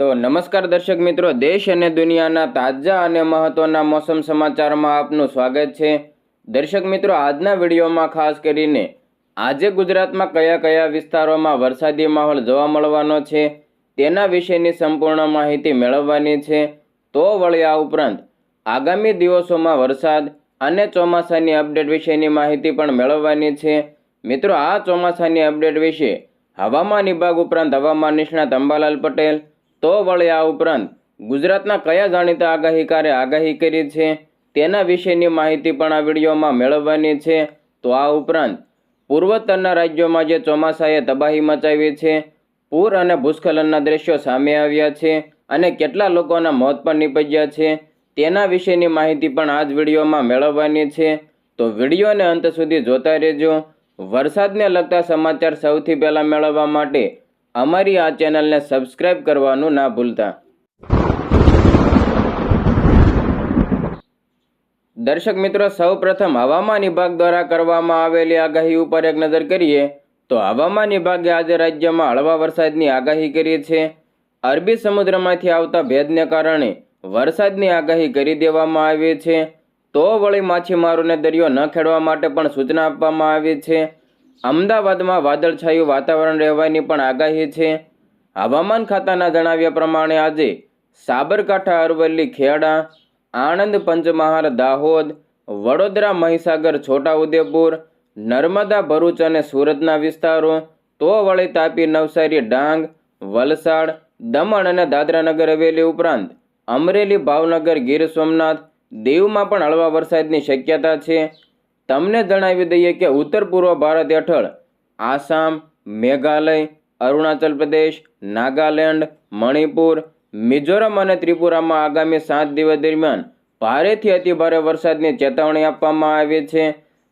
તો નમસ્કાર દર્શક મિત્રો, દેશ અને દુનિયાના તાજા અને મહત્વના મોસમ સમાચારમાં આપનું સ્વાગત છે. દર્શક મિત્રો, આજના વિડીયોમાં ખાસ કરીને આજે ગુજરાતમાં કયા કયા વિસ્તારોમાં વરસાદી માહોલ જોવા મળવાનો છે, તેના વિશેની સંપૂર્ણ માહિતી મેળવવાની છે. તો વળી આ ઉપરાંત આગામી દિવસોમાં વરસાદ અને ચોમાસાની અપડેટ વિશેની માહિતી પણ મેળવવાની છે. મિત્રો, આ ચોમાસાની અપડેટ વિશે હવામાન વિભાગ ઉપરાંત હવામાન નિષ્ણાત અંબાલાલ પટેલ તો વળી આ ઉપરાંત, ગુજરાતના કયા જાણીતા આગાહીકારે આગાહી કરી છે તેના વિશેની માહિતી પણ આ વિડીયોમાં મેળવવાની છે. તો આ ઉપરાંત, પૂર્વોત્તરના રાજ્યોમાં જે ચોમાસાએ તબાહી મચાવી છે, પૂર અને ભૂસ્ખલનના દ્રશ્યો સામે આવ્યા છે અને કેટલા લોકોના મોત પણ નીપજ્યા છે, તેના વિશેની માહિતી પણ આ જ વિડીયોમાં મેળવવાની છે. તો વિડીયોને અંત સુધી જોતા રહેજો. વરસાદને લગતા સમાચાર સૌથી પહેલાં મેળવવા માટે અમારી આ ચેનલને સબસ્ક્રાઈબ કરવાનું ના ભૂલતા. દર્શક મિત્રો સૌ પ્રથમ હવામાન વિભાગ દ્વારા કરવામાં આવેલી આગાહી ઉપર એક નજર કરીએ, તો હવામાન વિભાગે આજે રાજ્યમાં હળવા વરસાદની આગાહી કરી છે. અરબી સમુદ્રમાંથી આવતા ભેદને કારણે વરસાદની આગાહી કરી દેવામાં આવી છે. તો વળી માછીમારોને દરિયો ન ખેડવા માટે પણ સૂચના આપવામાં આવી છે. અમદાવાદમાં વાદળછાયું વાતાવરણ રહેવાની પણ આગાહી છે. હવામાન ખાતાના જણાવ્યા પ્રમાણે આજે સાબરકાંઠા, અરવલ્લી, ખેડા, આણંદ, પંચમહાલ, દાહોદ, વડોદરા, મહીસાગર, છોટાઉદેપુર, નર્મદા, ભરૂચ અને સુરતના વિસ્તારો, તો વળી તાપી, નવસારી, ડાંગ, વલસાડ, દમણ અને દાદરાનગર હવેલી ઉપરાંત અમરેલી, ભાવનગર, ગીર સોમનાથ, દીવમાં પણ હળવા વરસાદની શક્યતા છે. તમને જણાવી દઈએ કે ઉત્તર પૂર્વ ભારત હેઠળ આસામ, મેઘાલય, અરુણાચલ પ્રદેશ, નાગાલેન્ડ, મણિપુર, મિઝોરમ અને ત્રિપુરામાં આગામી સાત દિવસ દરમિયાન ભારેથી અતિભારે વરસાદની ચેતવણી આપવામાં આવી છે.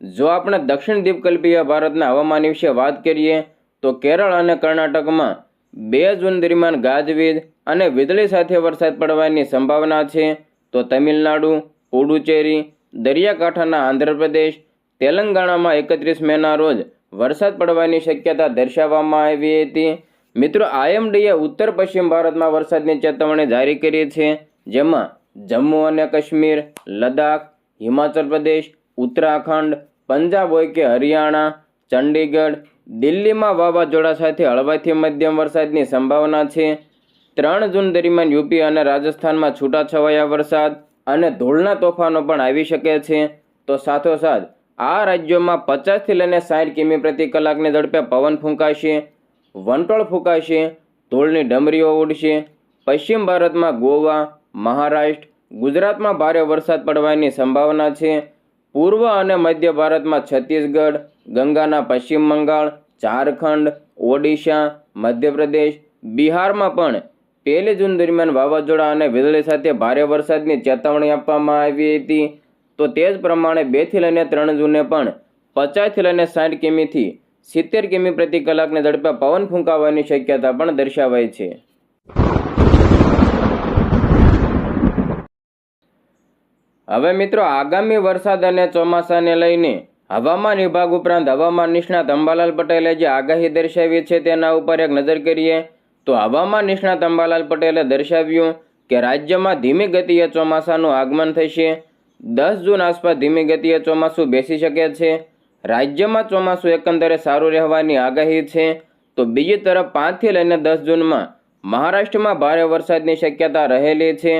જો આપણે દક્ષિણ દ્વીપકલ્પીય ભારતના હવામાન વિશે વાત કરીએ, તો કેરળ અને કર્ણાટકમાં બે જૂન દરમિયાન ગાજવીજ અને વીજળી સાથે વરસાદ પડવાની સંભાવના છે. તો તમિલનાડુ, પુડુચેરી દરિયાકાંઠાના આંધ્રપ્રદેશ, તેલંગાણામાં એકત્રીસ મેના રોજ વરસાદ પડવાની શક્યતા દર્શાવવામાં આવી હતી. મિત્રો, આઈએમડીએ ઉત્તર પશ્ચિમ ભારતમાં વરસાદની ચેતવણી જારી કરી છે, જેમાં જમ્મુ અને કાશ્મીર, લદ્દાખ, હિમાચલ પ્રદેશ, ઉત્તરાખંડ, પંજાબ હોય કે હરિયાણા, ચંડીગઢ, દિલ્હીમાં વાવાઝોડા સાથે હળવાથી મધ્યમ વરસાદની સંભાવના છે. ત્રણ જૂન દરમિયાન યુપી અને રાજસ્થાનમાં છૂટાછવાયા વરસાદ અને ધૂળના તોફાનો પણ આવી શકે છે. તો સાથોસાથ, આ રાજ્યોમાં પચાસથી લઈને સાઠ કિમી પ્રતિ કલાકની ઝડપે પવન ફૂંકાશે, વંટોળ ફૂંકાશે, ધૂળની ડમરીઓ ઉડશે. પશ્ચિમ ભારતમાં ગોવા, મહારાષ્ટ્ર, ગુજરાતમાં ભારે વરસાદ પડવાની સંભાવના છે. પૂર્વ અને મધ્ય ભારતમાં છત્તીસગઢ, ગંગાના પશ્ચિમ બંગાળ, ઝારખંડ, ઓડિશા, મધ્યપ્રદેશ, બિહારમાં પણ પહેલી જૂન દરમિયાન વાવાઝોડા અને વીજળી સાથે ભારે વરસાદની ચેતવણી આપવામાં આવી હતી. તો તે જ પ્રમાણે બેથી લઈને ત્રણ જૂને પણ પચાસથી લઈને સાઠ કિમીથી સિત્તેર કિમી પ્રતિ કલાકની ઝડપે પવન ફૂંકાવાની શક્યતા પણ દર્શાવાય છે. હવે મિત્રો, આગામી વરસાદ અને ચોમાસાને લઈને હવામાન વિભાગ ઉપરાંત હવામાન નિષ્ણાત અંબાલાલ પટેલે જે આગાહી દર્શાવી છે તેના ઉપર એક નજર કરીએ. તો હવામાન નિષ્ણાત અંબાલાલ પટેલે દર્શાવ્યું કે રાજ્યમાં ધીમી ગતિએ ચોમાસાનું આગમન થશે. દસ જૂન આસપાસ ધીમી ગતિએ ચોમાસું બેસી શકે છે. રાજ્યમાં ચોમાસું એકંદરે સારું રહેવાની આગાહી છે. તો બીજી તરફ પાંચથી લઈને દસ જૂનમાં મહારાષ્ટ્રમાં ભારે વરસાદની શક્યતા રહેલી છે.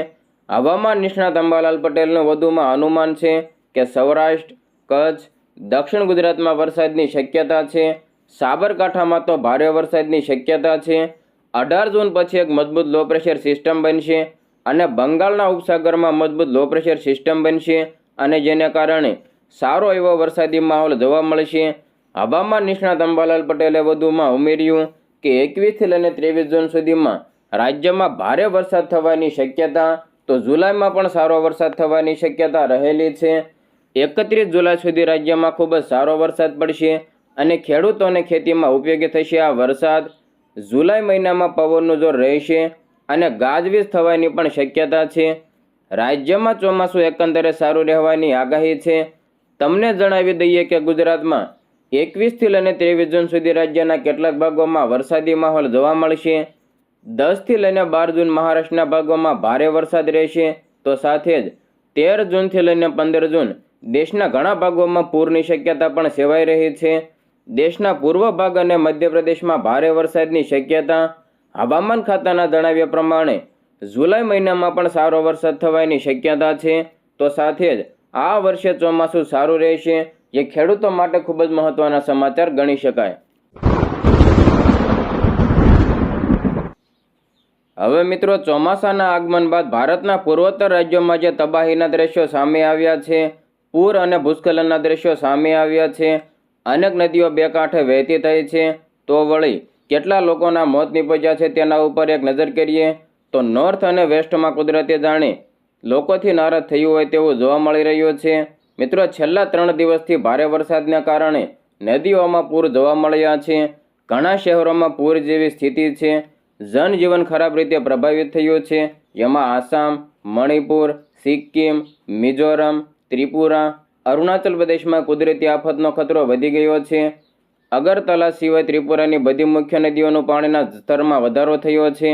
હવામાન નિષ્ણાત અંબાલાલ પટેલનું વધુમાં અનુમાન છે કે સૌરાષ્ટ્ર, કચ્છ, દક્ષિણ ગુજરાતમાં વરસાદની શક્યતા છે. સાબરકાંઠામાં તો ભારે વરસાદની શક્યતા છે. અઢાર જૂન પછી એક મજબૂત લો પ્રેશર સિસ્ટમ બનશે અને બંગાળના ઉપસાગરમાં મજબૂત લો પ્રેશર સિસ્ટમ બનશે અને જેને કારણે સારો એવો વરસાદી માહોલ જોવા મળશે. હવામાન નિષ્ણાત અંબાલાલ પટેલે વધુમાં ઉમેર્યું કે એકવીસથી લઈને ત્રેવીસ જૂન સુધીમાં રાજ્યમાં ભારે વરસાદ થવાની શક્યતા, તો જુલાઈમાં પણ સારો વરસાદ થવાની શક્યતા રહેલી છે. એકત્રીસ જુલાઈ સુધી રાજ્યમાં ખૂબ જ સારો વરસાદ પડશે અને ખેડૂતોને ખેતીમાં ઉપયોગી થશે આ વરસાદ. જુલાઈ મહિનામાં પવનનું જોર રહેશે અને ગાજવીજ થવાની પણ શક્યતા છે. રાજ્યમાં ચોમાસું એકંદરે સારું રહેવાની આગાહી છે. તમને જણાવી દઈએ કે ગુજરાતમાં એકવીસથી લઈને ત્રેવીસ જૂન સુધી રાજ્યના કેટલાક ભાગોમાં વરસાદી માહોલ જોવા મળશે. દસથી લઈને બાર જૂન મહારાષ્ટ્રના ભાગોમાં ભારે વરસાદ રહેશે. તો સાથે જ તેર જૂનથી લઈને પંદર જૂન દેશના ઘણા ભાગોમાં પૂરની શક્યતા પણ સેવાઈ રહી છે. દેશના પૂર્વ ભાગ અને મધ્યપ્રદેશમાં ભારે વરસાદની શક્યતા. હવામાન ખાતાના જણાવ્યા પ્રમાણે, જુલાઈ મહિનામાં પણ સારો વરસાદ થવાની શક્યતા છે. તો સાથે જ આ વર્ષે ચોમાસું સારું રહેશે. જે ખેડૂતો માટે ખૂબ જ મહત્વના સમાચાર ગણી શકાય. હવે મિત્રો, ચોમાસાના આગમન બાદ ભારતના પૂર્વોત્તર રાજ્યોમાં જે તબાહીના દ્રશ્યો સામે આવ્યા છે, પૂર અને ભૂસ્ખલનના દ્રશ્યો સામે આવ્યા છે અનેક નદીઓ બે કાંઠે વહેતી થઈ છે. તો વળી, કેટલા લોકોના મોત નીપજ્યા છે તેના ઉપર એક નજર કરીએ. તો નોર્થ અને વેસ્ટમાં કુદરતે જાણે લોકોથી નારાજ થયું હોય તેવું જોવા મળી રહ્યું છે. મિત્રો, છેલ્લા ત્રણ દિવસથી ભારે વરસાદને કારણે નદીઓમાં પૂર જોવા મળ્યા છે. ઘણા શહેરોમાં પૂર જેવી સ્થિતિ છે. જનજીવન ખરાબ રીતે પ્રભાવિત થયું છે. જેમાં આસામ, મણિપુર, સિક્કિમ, મિઝોરમ, ત્રિપુરા અરુણાચલ પ્રદેશમાં કુદરતી આફતનો ખતરો વધી ગયો છે. અગરતલા સિવાય ત્રિપુરાની બધી મુખ્ય નદીઓનું પાણીના સ્તરમાં વધારો થયો છે.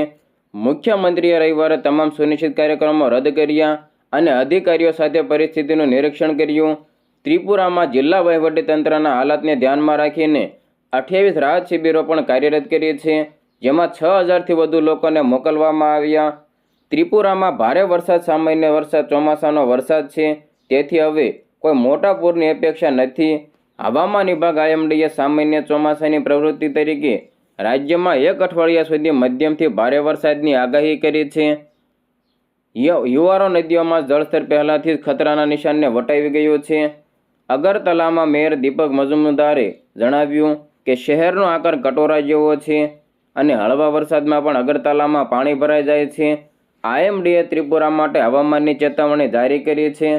મુખ્યમંત્રીએ રવિવારે તમામ સુનિશ્ચિત કાર્યક્રમો રદ કર્યા અને અધિકારીઓ સાથે પરિસ્થિતિનું નિરીક્ષણ કર્યું. ત્રિપુરામાં જિલ્લા વહીવટીતંત્રના હાલતને ધ્યાનમાં રાખીને અઠ્યાવીસ રાહત શિબિરો પણ કાર્યરત કરી છે, જેમાં છ હજારથી વધુ લોકોને મોકલવામાં આવ્યા. ત્રિપુરામાં ભારે વરસાદ, સામાન્ય વરસાદ, ચોમાસાનો વરસાદ છે. તેથી હવે કોઈ મોટા પૂરની અપેક્ષા નથી. હવામાન વિભાગ આઈએમડીએ સામાન્ય ચોમાસાની પ્રવૃત્તિ તરીકે રાજ્યમાં એક અઠવાડિયા સુધી મધ્યમથી ભારે વરસાદની આગાહી કરી છે. યુવારો નદીઓમાં જળસ્તર પહેલાંથી જ ખતરાના નિશાનને વટાવી ગયું છે. અગરતલામાં મેયર દીપક મજુમદારે જણાવ્યું કે શહેરનો આકાર કટોરા જેવો છે અને હળવા વરસાદમાં પણ અગરતલામાં પાણી ભરાઈ જાય છે. આઈએમડીએ ત્રિપુરા માટે હવામાનની ચેતવણી જારી કરી છે.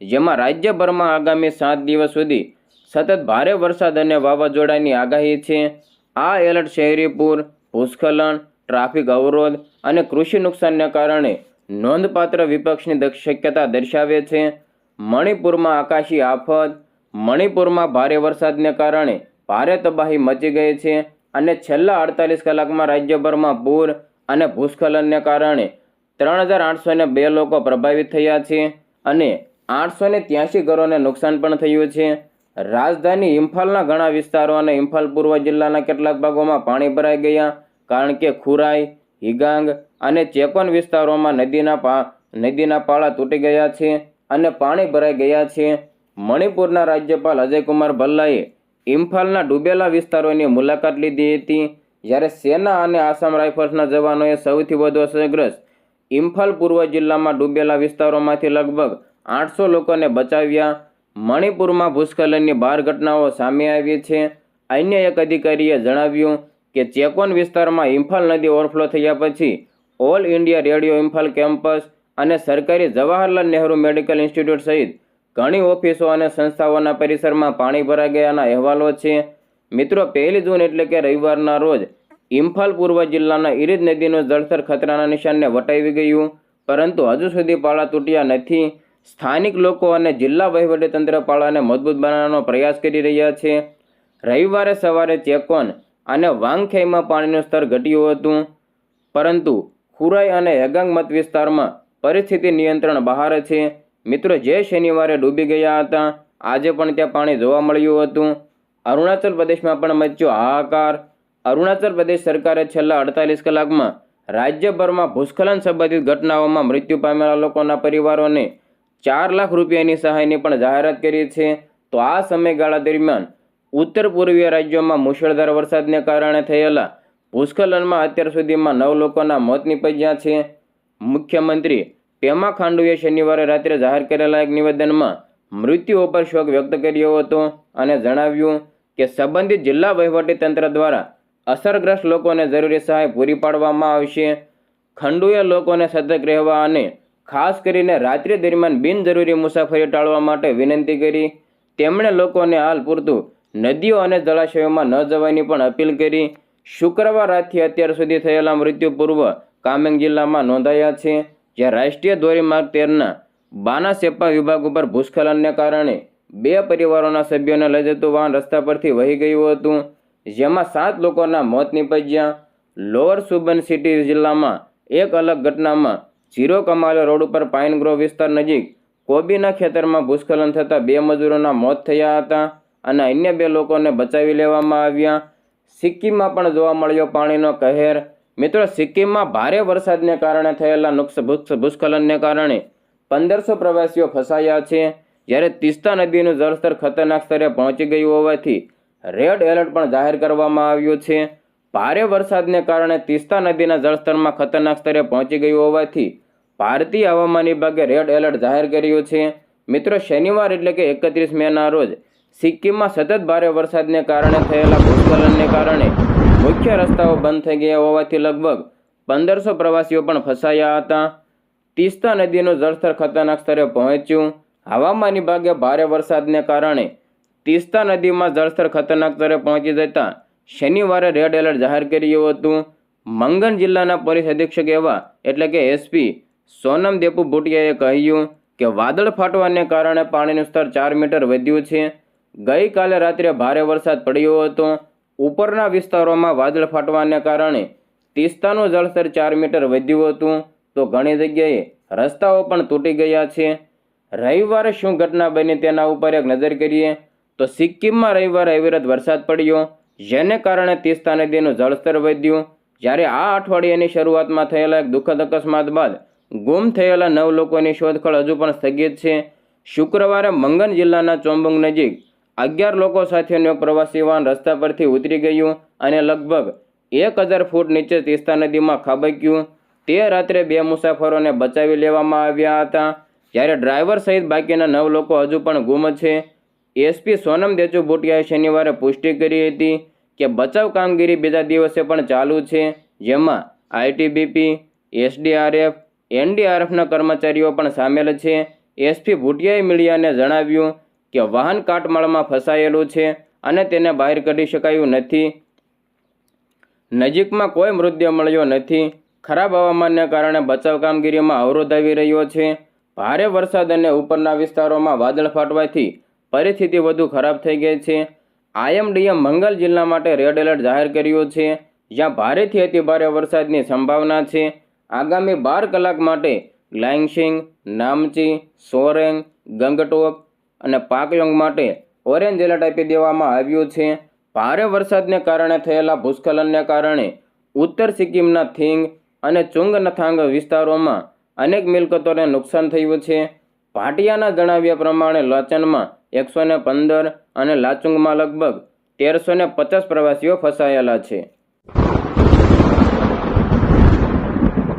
જેમાં રાજ્યભરમાં આગામી સાત દિવસ સુધી સતત ભારે વરસાદ અને વાવાઝોડાની આગાહી છે. આ એલર્ટ શહેરી પૂર, ભૂસ્ખલન, ટ્રાફિક અવરોધ અને કૃષિ નુકસાનને કારણે નોંધપાત્ર વિપક્ષની શક્યતા દર્શાવે છે. મણિપુરમાં આકાશી આફત, મણિપુરમાં ભારે વરસાદને કારણે ભારે તબાહી મચી ગઈ છે અને છેલ્લા અડતાલીસ કલાકમાં રાજ્યભરમાં પૂર અને ભૂસ્ખલનને કારણે ત્રણ હજાર આઠસો બે લોકો પ્રભાવિત થયા છે અને આઠસો ને ત્યાસી ઘરોને નુકસાન પણ થયું છે. રાજધાની ઇમ્ફાલના ઘણા વિસ્તારો અને ઇમ્ફાલ પૂર્વ જિલ્લાના કેટલાક ભાગોમાં પાણી ભરાઈ ગયા, કારણ કે ખુરાઈ, હિગાંગ અને ચેકોન વિસ્તારોમાં નદીના પા, નદીના પાળા તૂટી ગયા છે અને પાણી ભરાઈ ગયા છે. મણિપુરના રાજ્યપાલ અજયકુમાર ભલ્લાએ ઇમ્ફાલના ડૂબેલા વિસ્તારોની મુલાકાત લીધી હતી, જ્યારે સેના અને આસામ રાઇફલ્સના જવાનોએ સૌથી વધુ અસરગ્રસ્ત ઇમ્ફાલ પૂર્વ જિલ્લામાં ડૂબેલા વિસ્તારોમાંથી લગભગ આઠસો લોકોને બચાવ્યા. મણિપુરમાં ભૂસ્ખલનની બાર ઘટનાઓ સામે આવી છે. અન્ય એક અધિકારીએ જણાવ્યું કે ચેકોન વિસ્તારમાં ઇમ્ફાલ નદી ઓવરફ્લો થયા પછી all India radio Imphal campus અને સરકારી જવાહરલાલ નહેરુ મેડિકલ ઇન્સ્ટિટ્યૂટ સહિત ઘણી ઓફિસો અને સંસ્થાઓના પરિસરમાં પાણી ભરાઈ ગયાના અહેવાલો છે. મિત્રો, પહેલી જૂન એટલે કે રવિવારના રોજ ઇમ્ફાલ પૂર્વ જિલ્લાના ઇરિદ નદીનું જળસ્તર ખતરાના નિશાનને વટાવી ગયું. પરંતુ હજુ સુધી પાળા તૂટ્યા નથી. સ્થાનિક લોકો અને જિલ્લા વહીવટીતંત્ર પાળાને મજબૂત બનાવવાનો પ્રયાસ કરી રહ્યા છે. રવિવારે સવારે ચેકોન અને વાંગખેઈમાં પાણીનું સ્તર ઘટ્યું હતું. પરંતુ ખુરાઈ અને હેગાંગ મત વિસ્તારમાં પરિસ્થિતિ નિયંત્રણ બહાર છે. મિત્રો, જે શનિવારે ડૂબી ગયા હતા, આજે પણ ત્યાં પાણી જોવા મળ્યું હતું. અરુણાચલ પ્રદેશમાં પણ મચ્યો હાહાકાર. અરુણાચલ પ્રદેશ સરકારે છેલ્લા અડતાલીસ કલાકમાં રાજ્યભરમાં ભૂસ્ખલન સંબંધિત ઘટનાઓમાં મૃત્યુ પામેલા લોકોના પરિવારોને ચાર લાખ રૂપિયાની સહાયની પણ જાહેરાત કરી છે. તો આ સમયગાળા દરમિયાન ઉત્તર પૂર્વીય રાજ્યોમાં મુશળધાર વરસાદને કારણે થયેલા ભૂસ્ખલનમાં અત્યાર સુધીમાં નવ લોકોના મોત નીપજ્યા છે. મુખ્યમંત્રી પેમા ખાંડુએ શનિવારે રાત્રે જાહેર કરેલા એક નિવેદનમાં મૃત્યુ ઉપર શોક વ્યક્ત કર્યો હતો અને જણાવ્યું કે સંબંધિત જિલ્લા વહીવટીતંત્ર દ્વારા અસરગ્રસ્ત લોકોને જરૂરી સહાય પૂરી પાડવામાં આવશે. ખંડુએ લોકોને સતર્ક રહેવા અને ખાસ કરીને રાત્રિ દરમિયાન બિનજરૂરી મુસાફરી ટાળવા માટે વિનંતી કરી. તેમણે લોકોને હાલ પૂરતું નદીઓ અને જળાશયોમાં ન જવાની પણ અપીલ કરી. શુક્રવાર રાતથી અત્યાર સુધી થયેલા મૃત્યુ પૂર્વ કામેંગ જિલ્લામાં નોંધાયા છે, જ્યાં રાષ્ટ્રીય ધોરીમાર્ગ તેરના બાના સેપ્પા વિભાગ ઉપર ભૂસ્ખલનને કારણે બે પરિવારોના સભ્યોને લઈ જતું વાહન રસ્તા પરથી વહી ગયું હતું, જેમાં સાત લોકોના મોત નીપજ્યા. લોઅર સુબન સિટી જિલ્લામાં એક અલગ ઘટનામાં જીરો કમાલ રોડ ઉપર પાઇન ગ્રોવ વિસ્તાર નજીક કોબીના ખેતરમાં ભૂસ્ખલન થતાં બે મજૂરોના મોત થયા હતા અને અન્ય બે લોકોને બચાવી લેવામાં આવ્યા. સિક્કિમમાં પણ જોવા મળ્યો પાણીનો કહેર. મિત્રો સિક્કિમમાં ભારે વરસાદને કારણે થયેલા ભૂસ્ખલનને કારણે પંદરસો પ્રવાસીઓ ફસાયા છે. જ્યારે તિસ્તા નદીનું જળસ્તર ખતરનાક સ્તરે પહોંચી ગયું હોવાથી રેડ એલર્ટ પણ જાહેર કરવામાં આવ્યું છે. ભારે વરસાદને કારણે તિસ્તા નદીના જળસ્તરમાં ખતરનાક સ્તરે પહોંચી ગયું હોવાથી ભારતીય હવામાન વિભાગે રેડ એલર્ટ જાહેર કર્યું છે. મિત્રો, શનિવાર એટલે કે એકત્રીસ મેના રોજ સિક્કિમમાં સતત ભારે વરસાદને કારણે થયેલા ભૂસ્ખલનને કારણે મુખ્ય રસ્તાઓ બંધ થઈ ગયા હોવાથી લગભગ પંદરસો પ્રવાસીઓ પણ ફસાયા હતા. તિસ્તા નદીનું જળસ્તર ખતરનાક સ્તરે પહોંચ્યું. હવામાન વિભાગે ભારે વરસાદને કારણે તિસ્તા નદીમાં જળસ્તર ખતરનાક સ્તરે પહોંચી જતા શનિવારે રેડ એલર્ટ જાહેર કર્યું હતું. મંગન જિલ્લાના પોલીસ અધિક્ષક એવા, એટલે કે એસપી સોનમ દેપુ ભુટિયાએ કહ્યું કે વાદળ ફાટવાને કારણે પાણીનું સ્તર ચાર મીટર વધ્યું છે. ગઈકાલે રાત્રે ભારે વરસાદ પડ્યો હતો. ઉપરના વિસ્તારોમાં વાદળ ફાટવાને કારણે તિસ્તાનું જળસ્તર ચાર મીટર વધ્યું હતું. તો ઘણી જગ્યાએ રસ્તાઓ પણ તૂટી ગયા છે. રવિવારે શું ઘટના બની તેના ઉપર એક નજર કરીએ. તો સિક્કિમમાં રવિવારે અવિરત વરસાદ પડ્યો. જેને કારણે તિસ્તા નદીનું જળસ્તર વધ્યું. જ્યારે આ અઠવાડિયાની શરૂઆતમાં થયેલા એક દુઃખદ અકસ્માત બાદ ગુમ થયેલા નવ લોકોની શોધખોળ હજુ પણ સ્થગિત છે. શુક્રવારે મંગન જિલ્લાના ચોંબુંગ નજીક અગિયાર લોકો સાથેનું એક પ્રવાસી વાહન રસ્તા પરથી ઉતરી ગયું અને લગભગ એક હજાર ફૂટ નીચે તિસ્તા નદીમાં ખાબક્યું. તે રાત્રે બે મુસાફરોને બચાવી લેવામાં આવ્યા હતા. જ્યારે ડ્રાઈવર સહિત બાકીના નવ લોકો હજુ પણ ગુમ છે. એસપી સોનમ દેચુ ભુટિયાએ શનિવારે પુષ્ટિ કરી હતી કે બચાવ કામગીરી બીજા દિવસે પણ ચાલુ છે, જેમાં આઈટીબીપી, એસડીઆરએફ, એનડીઆરએફના કર્મચારીઓ પણ સામેલ છે. એસપી ભુટિયાએ મીડિયાને જણાવ્યું કે વાહન કાટમાળમાં ફસાયેલું છે અને તેને બહાર કાઢી શકાયું નથી. નજીકમાં કોઈ મૃતદેહ મળ્યો નથી. ખરાબ હવામાનને કારણે બચાવ કામગીરીમાં અવરોધ આવી રહ્યો છે. ભારે વરસાદ અને ઉપરના વિસ્તારોમાં વાદળ ફાટવાથી પરિસ્થિતિ વધુ ખરાબ થઈ ગઈ છે. આઈએમડીએ મંગલ જિલ્લા માટે રેડ એલર્ટ જાહેર કર્યું છે. જ્યાં ભારેથી અતિભારે વરસાદની સંભાવના છે. આગામી બાર કલાક માટે ગ્લાઇંગસિંગ નામચી, સોરેંગ, ગંગટોક અને પાકયોંગ માટે ઓરેન્જ એલર્ટ આપી દેવામાં આવ્યું છે. ભારે વરસાદને કારણે થયેલા ભૂસ્ખલનને કારણે ઉત્તર સિક્કિમના થિંગ અને ચુંગનથાંગ વિસ્તારોમાં અનેક મિલકતોને નુકસાન થયું છે. ભાટિયાના જણાવ્યા પ્રમાણે લોચનમાં એકસો પંદર અને લાચુંગમાં લગભગ તેરસો પચાસ પ્રવાસીઓ ફસાયેલા છે.